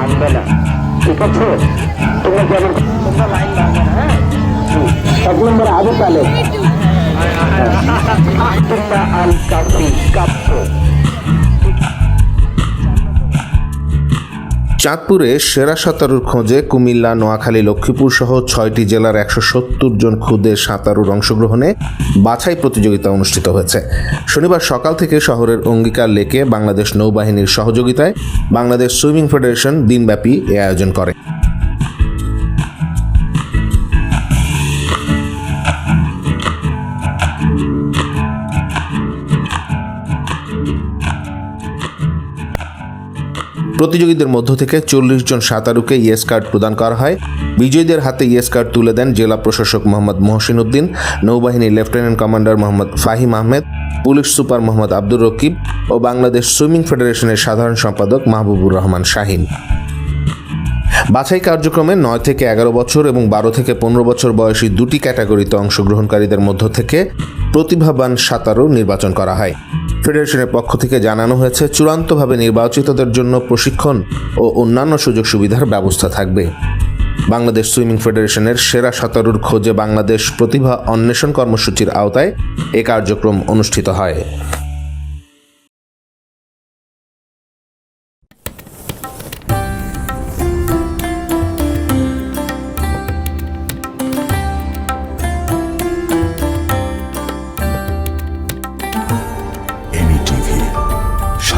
ভাঙবে না ঠিক আছে তোমরা কি আমার তোমরা লাইন ভাঙবে না হ্যাঁ এক নম্বর আবু তালেব আব্দুল্লাহ আল কাফি কাপ্পো চাঁদপুরে সেরা সাঁতারুর খোঁজে কুমিল্লা, নোয়াখালী, লক্ষ্মীপুর সহ ছয়টি জেলার একশো সত্তর জন খুদে সাঁতারুর অংশগ্রহণে বাছাই প্রতিযোগিতা অনুষ্ঠিত হয়েছে। শনিবার সকাল থেকে শহরের অঙ্গীকার লেকে বাংলাদেশ নৌবাহিনীর সহযোগিতায় বাংলাদেশ সুইমিং ফেডারেশন দিনব্যাপী এ আয়োজন করে। প্রতিযোগীদের মধ্য থেকে চল্লিশ জন সাঁতারুকে ইয়েস কার্ড প্রদান করা হয়। বিজয়ীদের হাতে ইয়েস কার্ড তুলে দেন জেলা প্রশাসক মোহাম্মদ মহসিন উদ্দিন নৌবাহিনীর lieutenant commander Mohammad Fahim Ahmed, police super Mohammad Abdur Rakib ও বাংলাদেশ সুইমিং ফেডারেশনের সাধারণ সম্পাদক মাহবুবুর রহমান শাহিন। বাছাই কার্যক্রমে নয় থেকে এগারো বছর এবং বারো থেকে পনেরো বছর বয়সী দুটি ক্যাটাগরিতে অংশগ্রহণকারীদের মধ্য থেকে প্রতিভাবান সাঁতারু নির্বাচন করা হয়। ফেডারেশনের পক্ষ থেকে জানানো হয়েছে, চূড়ান্তভাবে নির্বাচিতদের জন্য প্রশিক্ষণ ও অন্যান্য সুযোগ সুবিধার ব্যবস্থা থাকবে। বাংলাদেশ সুইমিং ফেডারেশনের সেরা সাঁতারুর খোঁজে বাংলাদেশ প্রতিভা অন্বেষণ কর্মসূচির আওতায় এ কার্যক্রম অনুষ্ঠিত হয়।